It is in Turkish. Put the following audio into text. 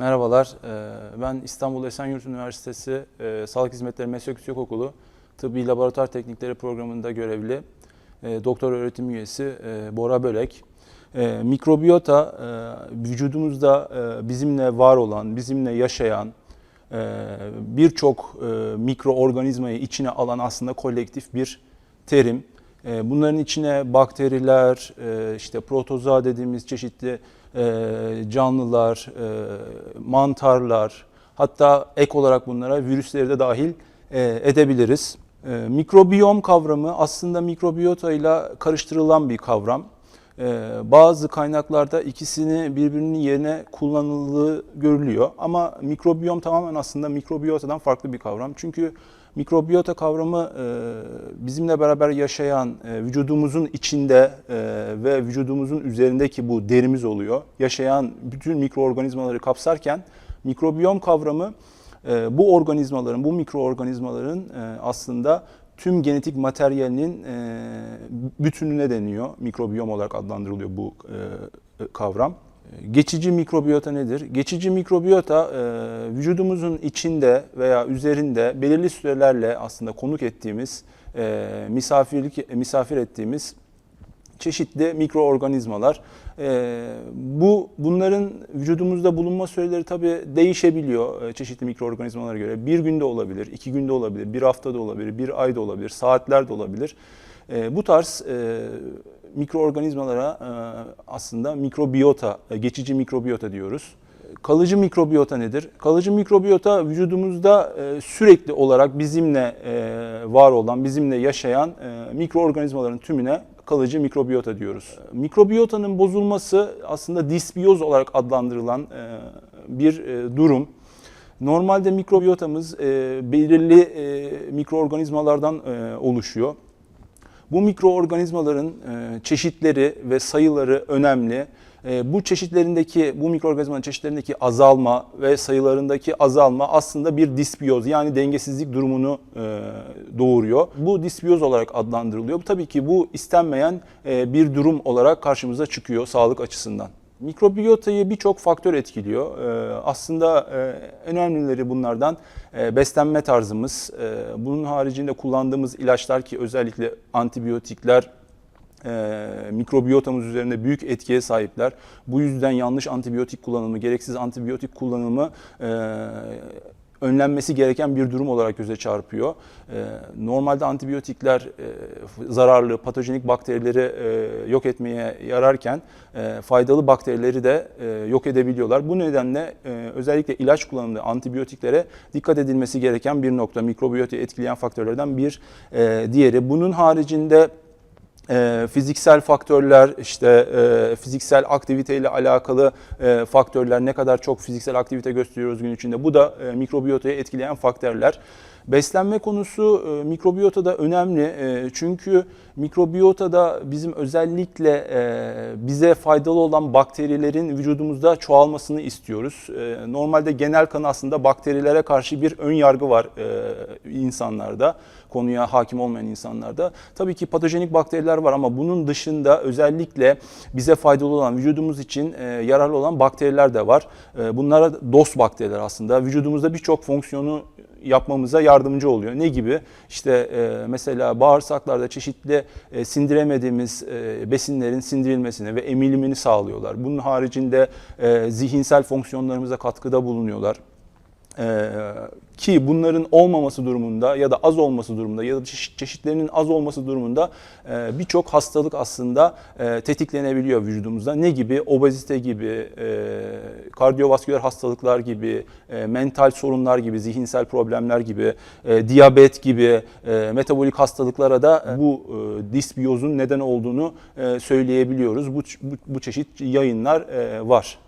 Merhabalar, ben İstanbul Esenyurt Üniversitesi Sağlık Hizmetleri Meslek Yüksekokulu Tıbbi Laboratuvar Teknikleri programında görevli doktor öğretim üyesi Bora Bölek. Mikrobiyota vücudumuzda bizimle var olan, bizimle yaşayan birçok mikroorganizmayı içine alan aslında kolektif bir terim. Bunların içine bakteriler, işte protozoa dediğimiz çeşitli e, canlılar, e, mantarlar, hatta ek olarak bunlara virüsleri de dahil e, edebiliriz. E, Mikrobiyom kavramı aslında mikrobiyota ile karıştırılan bir kavram. E, Bazı kaynaklarda ikisini birbirinin yerine kullanıldığı görülüyor. Ama mikrobiyom tamamen aslında mikrobiyotadan farklı bir kavram. Çünkü mikrobiyota kavramı e, bizimle beraber yaşayan, e, vücudumuzun içinde e, ve vücudumuzun üzerindeki bu derimiz oluyor. Yaşayan bütün mikroorganizmaları kapsarken mikrobiyom kavramı bu organizmaların, bu mikroorganizmaların aslında tüm genetik materyalinin e, bütününe deniyor. Mikrobiyom olarak adlandırılıyor bu e, kavram. Geçici mikrobiyota nedir? Geçici mikrobiyota e, vücudumuzun içinde veya üzerinde belirli sürelerle aslında konuk ettiğimiz, e, misafirlik misafir ettiğimiz çeşitli mikroorganizmalar. E, bu bunların vücudumuzda bulunma süreleri tabii değişebiliyor e, çeşitli mikroorganizmalara göre. Bir günde olabilir, iki günde olabilir, bir haftada olabilir, bir ayda olabilir, saatler de olabilir. E, bu tarz e, mikroorganizmalara e, aslında mikrobiyota, e, geçici mikrobiyota diyoruz. Kalıcı mikrobiyota nedir? Kalıcı mikrobiyota vücudumuzda e, sürekli olarak bizimle e, var olan, bizimle yaşayan e, mikroorganizmaların tümüne kalıcı mikrobiyota diyoruz. Mikrobiyotanın bozulması aslında disbiyoz olarak adlandırılan e, bir e, durum. Normalde mikrobiyotamız e, belirli mikroorganizmalardan oluşuyor. Bu mikroorganizmaların çeşitleri ve sayıları önemli. E, Bu çeşitlerindeki, bu mikroorganizmanın çeşitlerindeki azalma ve sayılarındaki azalma aslında bir disbiyoz yani dengesizlik durumunu e, doğuruyor. Bu disbiyoz olarak adlandırılıyor. Tabii ki bu istenmeyen e, bir durum olarak karşımıza çıkıyor sağlık açısından. Mikrobiyotayı birçok faktör etkiliyor. Ee, aslında e, en önemlileri bunlardan e, beslenme tarzımız. E, bunun haricinde kullandığımız ilaçlar ki özellikle antibiyotikler e, mikrobiyotamız üzerinde büyük etkiye sahipler. Bu yüzden yanlış antibiyotik kullanımı, gereksiz antibiyotik kullanımı e, önlenmesi gereken bir durum olarak göze çarpıyor. Ee, Normalde antibiyotikler e, zararlı, patojenik bakterileri e, yok etmeye yararken e, faydalı bakterileri de e, yok edebiliyorlar. Bu nedenle e, özellikle ilaç kullanımında antibiyotiklere dikkat edilmesi gereken bir nokta. Mikrobiyotayı etkileyen faktörlerden bir e, diğeri. Bunun haricinde e, fiziksel faktörler, işte e, fiziksel aktiviteyle alakalı e, faktörler, ne kadar çok fiziksel aktivite gösteriyoruz gün içinde. Bu da e, mikrobiyotayı etkileyen faktörler. Beslenme konusu e, mikrobiyotada önemli E, çünkü mikrobiyotada bizim özellikle e, bize faydalı olan bakterilerin vücudumuzda çoğalmasını istiyoruz. E, normalde genel kan aslında bakterilere karşı bir ön yargı var e, insanlarda, konuya hakim olmayan insanlarda. Tabii ki patojenik bakteriler var ama bunun dışında özellikle bize faydalı olan, vücudumuz için e, yararlı olan bakteriler de var. E, bunlara dost bakteriler aslında. Vücudumuzda birçok fonksiyonu yapmamıza yardımcı oluyor. Ne gibi? İşte e, mesela bağırsaklarda çeşitli e, sindiremediğimiz e, besinlerin sindirilmesine ve emilimini sağlıyorlar. Bunun haricinde e, zihinsel fonksiyonlarımıza katkıda bulunuyorlar. Ee, ki bunların olmaması durumunda ya da az olması durumunda ya da çeşit- çeşitlerinin az olması durumunda e, birçok hastalık aslında e, tetiklenebiliyor vücudumuzda. Ne gibi? Obezite gibi, e, kardiyovasküler hastalıklar gibi, mental sorunlar gibi, zihinsel problemler gibi, diyabet gibi, metabolik hastalıklara da bu e, disbiyozun neden olduğunu söyleyebiliyoruz. Bu, bu, bu çeşit yayınlar var.